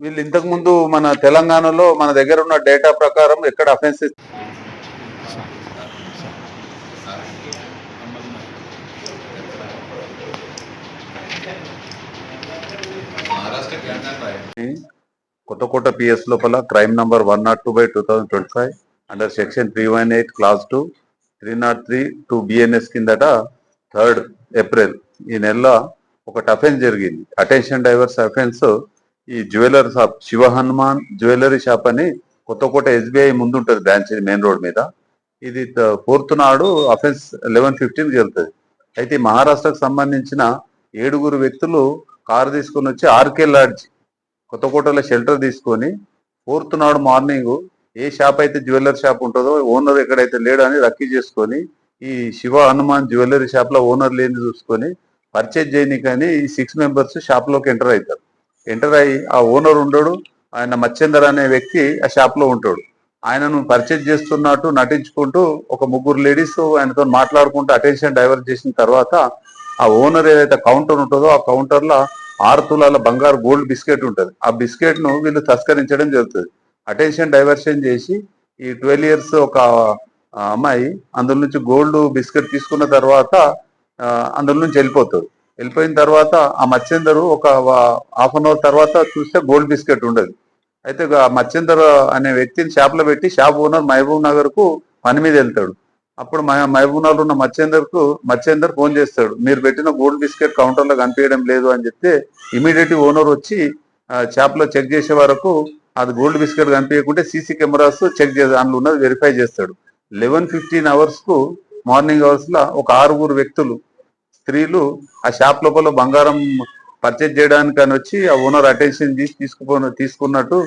వీళ్ళు ఇంతకు ముందు మన తెలంగాణలో మన దగ్గర ఉన్న డేటా ప్రకారం ఎక్కడ అఫెన్సెస్ కొత్త కోట పిఎస్ లోపల crime number one naught two by two thousand twenty five under section three one eight class two three naught three two BNS కిందట థర్డ్ ఏప్రిల్ ఈ నెలలో ఒకటి అఫెన్స్ జరిగింది. అటెన్షన్ డైవర్స్ అఫెన్స్ ఈ jeweller shop Shiva Hanuman jewellery shop అని కొత్త కోట SBI ముందు ఉంటుంది బ్రాంచ్ మెయిన్ రోడ్ మీద. ఇది ఫోర్త్ నాడు అఫెన్స్ లెవెన్ ఫిఫ్టీన్ వెళ్తుంది. అయితే మహారాష్ట్రకు సంబంధించిన ఏడుగురు వ్యక్తులు కారు తీసుకొని వచ్చి ఆర్కే లాడ్జ్ కొత్తకోటలో షెల్టర్ తీసుకొని ఫోర్త్ నాడు మార్నింగ్ ఏ షాప్ అయితే జ్యువెలరీ షాప్ ఉంటుందో ఓనర్ ఎక్కడైతే లేడు అని రక్కీ చేసుకొని ఈ శివ హనుమాన్ జ్యువెలరీ షాప్లో ఓనర్ లేని చూసుకొని పర్చేజ్ కానీ ఈ సిక్స్ మెంబర్స్ షాప్లోకి ఎంటర్ అవుతారు. ఎంటర్ అయ్యి ఆ ఓనర్ ఉండడు. ఆయన మచ్చేందర్ అనే వ్యక్తి ఆ షాప్లో ఉంటాడు. ఆయనను పర్చేజ్ చేస్తున్నట్టు నటించుకుంటూ ఒక ముగ్గురు లేడీస్ ఆయనతో మాట్లాడుకుంటూ అటెన్షన్ డైవర్ట్ చేసిన తర్వాత ఆ ఓనర్ ఏదైతే కౌంటర్ ఉంటుందో ఆ కౌంటర్లో ఆరు తులాల బంగారు గోల్డ్ బిస్కెట్ ఉంటుంది. ఆ బిస్కెట్ను వీళ్ళు తస్కరించడం జరుగుతుంది. అటెన్షన్ డైవర్షన్ చేసి ఈ ట్వెల్వ్ ఇయర్స్ ఒక అమ్మాయి అందులో నుంచి గోల్డ్ బిస్కెట్ తీసుకున్న తర్వాత అందులో నుంచి వెళ్ళిపోతాడు. వెళ్ళిపోయిన తర్వాత ఆ మత్స్యందరు ఒక హాఫ్ అన్ అవర్ తర్వాత చూస్తే గోల్డ్ బిస్కెట్ ఉండదు. అయితే ఆ మత్స్యందర్ అనే వ్యక్తిని షాప్లో పెట్టి షాప్ ఓనర్ మహబూబ్ నగర్కు పని మీద వెళ్తాడు. అప్పుడు మహబూబ్ నగర్ ఉన్న మత్స్యందర్కు మత్స్యందర్ ఫోన్ చేస్తాడు. మీరు పెట్టిన గోల్డ్ బిస్కెట్ కౌంటర్లో కనిపించడం లేదు అని చెప్తే ఇమీడియట్ ఓనర్ వచ్చి షాప్ చెక్ చేసే వరకు అది గోల్డ్ బిస్కెట్ కనిపించకుంటే సీసీ కెమెరాస్ చెక్ చేసి అందులో ఉన్నది వెరిఫై చేస్తాడు. లెవెన్ ఫిఫ్టీన్ అవర్స్కు మార్నింగ్ అవర్స్లో ఒక ఆరుగురు వ్యక్తులు స్త్రీలు ఆ షాప్ లోపల బంగారం పర్చేజ్ చేయడానికి అని వచ్చి ఆ ఓనర్ అటెన్షన్ తీసి తీసుకున్నట్టు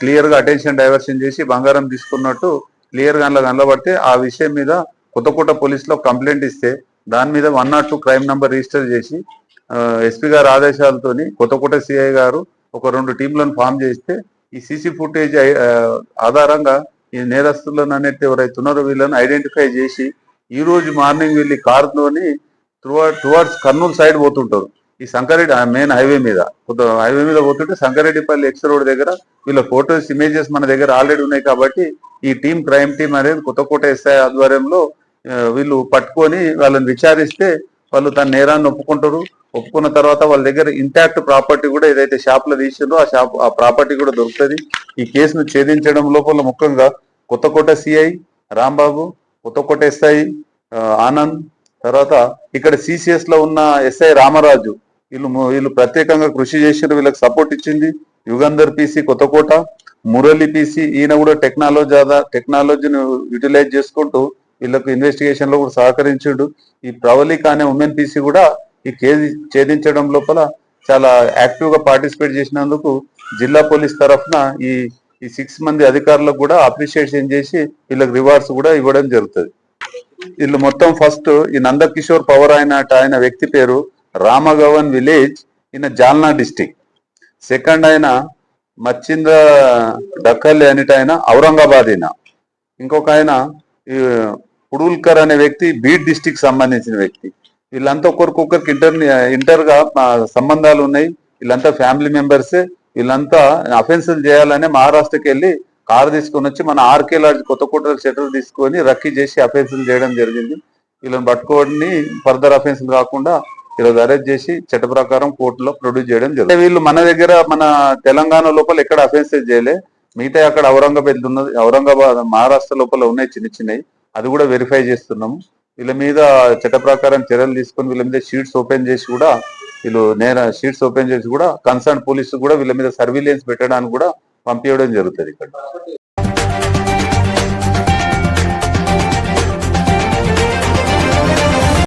క్లియర్గా అటెన్షన్ డైవర్షన్ చేసి బంగారం తీసుకున్నట్టు క్లియర్గా అందులో కనబడితే ఆ విషయం మీద కొత్తకోట పోలీసులో కంప్లైంట్ ఇస్తే దాని మీద one naught two crime number register చేసి ఎస్పీ గారి ఆదేశాలతోని కొత్తకోట సిఐ గారు ఒక రెండు టీంలను ఫామ్ చేస్తే ఈ సీసీ ఫుటేజ్ ఆధారంగా ఈ నేరస్తులను అనేది ఎవరైతే ఉన్నారో వీళ్ళని ఐడెంటిఫై చేసి ఈ రోజు మార్నింగ్ వీళ్ళు కారులోని టువర్డ్స్ కర్నూలు సైడ్ పోతుంటారు. ఈ సంకారెడ్డి మెయిన్ హైవే మీద. కొంత హైవే మీద పోతుంటే సంకారెడ్డిపల్లి ఎక్స్ రోడ్ దగ్గర వీళ్ళ ఫోటోస్ ఇమేజెస్ మన దగ్గర ఆల్రెడీ ఉన్నాయి కాబట్టి ఈ టీం క్రైమ్ టీం అనేది కొత్తకోట ఎస్ఐ ఆధ్వర్యంలో వీళ్ళు పట్టుకొని వాళ్ళని విచారిస్తే వాళ్ళు తన నేరాన్ని ఒప్పుకుంటారు. ఒప్పుకున్న తర్వాత వాళ్ళ దగ్గర ఇంటాక్ట్ ప్రాపర్టీ కూడా ఏదైతే షాప్లో తీసిందో ఆ షాప్ ఆ ప్రాపర్టీ కూడా దొరుకుతుంది. ఈ కేసును ఛేదించడం లోపల ముఖ్యంగా కొత్తకోట సిఐ రాంబాబు కొత్తకోట ఎస్ఐ ఆనంద్ తర్వాత ఇక్కడ సిసిఎస్లో ఉన్న ఎస్ఐ రామరాజు వీళ్ళు వీళ్ళు ప్రత్యేకంగా కృషి చేసిన వీళ్ళకి సపోర్ట్ ఇచ్చింది. యుగంధర్ పీసీ కొత్తకోట మురళి పీసీ ఈయన కూడా టెక్నాలజీ ఆదా టెక్నాలజీని యూటిలైజ్ చేసుకుంటూ వీళ్ళకు ఇన్వెస్టిగేషన్లో కూడా సహకరించిండు. ఈ ప్రవళిక అనే ఉమెన్ పీసీ కూడా ఈ కేసు ఛేదించడం లోపల చాలా యాక్టివ్గా పార్టిసిపేట్ చేసినందుకు జిల్లా పోలీస్ తరఫున ఈ ఈ సిక్స్ మంది అధికారులకు కూడా అప్రిషియేషన్ చేసి వీళ్ళకి రివార్డ్స్ కూడా ఇవ్వడం జరుగుతుంది. వీళ్ళు మొత్తం ఫస్ట్ ఈ నందకిషోర్ పవర్ ఆయన ఆయన వ్యక్తి పేరు Ramagavan village in Jalna district. Second ఆయన మచ్చింద డక్కల్లి అనేట ఆయన ఔరంగాబాద్ అయిన ఇంకొక ఆయన పుడుల్కర్ పుడూల్కర్ అనే వ్యక్తి బీడ్ డిస్టిక్ సంబంధించిన వ్యక్తి. వీళ్ళంతా ఒకరికొకరికి ఇంటర్ ఇంటర్గా సంబంధాలు ఉన్నాయి. వీళ్ళంతా ఫ్యామిలీ మెంబర్సే. వీళ్ళంతా అఫెన్సులు చేయాలని మహారాష్ట్రకి వెళ్ళి కారు తీసుకొని వచ్చి మన ఆర్కే లాడ్జ్ కొత్తకోట షెటర్ తీసుకొని రక్కీ చేసి అఫెన్సులు చేయడం జరిగింది. వీళ్ళని పట్టుకోవడాన్ని ఫర్దర్ అఫెన్సులు కాకుండా ఈరోజు అరెస్ట్ చేసి చట్ట ప్రకారం కోర్టులో ప్రొడ్యూస్ చేయడం జరిగింది. వీళ్ళు మన దగ్గర మన తెలంగాణ లోపల ఎక్కడ అఫెన్సెస్ చేయలే. మిగతా అక్కడ ఔరంగాబాద్ ఉన్నది ఔరంగాబాద్ మహారాష్ట్ర లోపల ఉన్నాయి చిన్న చిన్నవి. అది కూడా వెరిఫై చేస్తున్నాము. వీళ్ళ మీద చట్ట ప్రకారం చర్యలు తీసుకొని వీళ్ళ మీద షీట్స్ ఓపెన్ చేసి కూడా వీళ్ళు నేర షీట్స్ ఓపెన్ చేసి కూడా కన్సర్న్ పోలీసు కూడా వీళ్ళ మీద సర్వీలెన్స్ పెట్టడానికి కూడా പമ്പിയോടും ചെറുത്തെടുക്കണ്ട